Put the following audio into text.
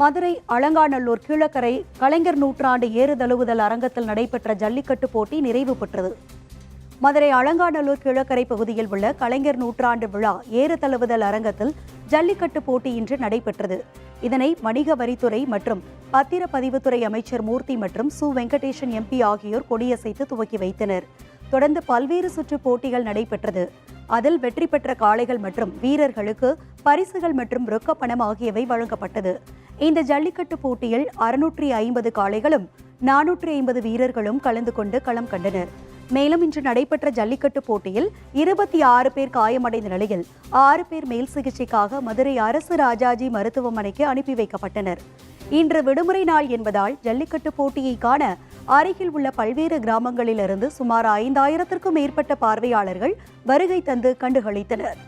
மதுரை அலங்காநல்லூர் கீழக்கரை கலைஞர் நூற்றாண்டு ஏறுதழுவுதல் அரங்கத்தில் நடைபெற்ற ஜல்லிக்கட்டு போட்டி நிறைவு பெற்றது. மதுரை அலங்காநல்லூர் கிழக்கரை பகுதியில் உள்ள கலைஞர் நூற்றாண்டு விழா ஏறுதழுவுதல் அரங்கத்தில் ஜல்லிக்கட்டு போட்டி இன்று நடைபெற்றது. இதனை வணிக வரித்துறை மற்றும் பத்திரப்பதிவுத்துறை அமைச்சர் மூர்த்தி மற்றும் சு. வெங்கடேசன் எம்பி ஆகியோர் கொடியசைத்து துவக்கி வைத்தனர். தொடர்ந்து பல்வேறு சுற்று போட்டிகள் நடைபெற்றது. அதில் வெற்றி பெற்ற காளைகள் மற்றும் வீரர்களுக்கு பரிசுகள் மற்றும் ரொக்க பணம் ஆகியவை வழங்கப்பட்டது. இந்த ஜல்லிக்கட்டு போட்டியில் அறுநூற்றி ஐம்பது காளைகளும் நானூற்றி ஐம்பது வீரர்களும் கலந்து கொண்டு களம் கண்டனர். மேலும் இன்று நடைபெற்ற ஜல்லிக்கட்டு போட்டியில் இருபத்தி ஆறு பேர் காயமடைந்த நிலையில் ஆறு பேர் மேல் சிகிச்சைக்காக மதுரை அரசு ராஜாஜி மருத்துவமனைக்கு அனுப்பி வைக்கப்பட்டனர். இன்று விடுமுறை நாள் என்பதால் ஜல்லிக்கட்டு போட்டியை காண அருகில் உள்ள பல்வேறு கிராமங்களிலிருந்து சுமார் ஐந்தாயிரத்திற்கும் மேற்பட்ட பார்வையாளர்கள் வருகை தந்து கண்டுகளித்தனர்.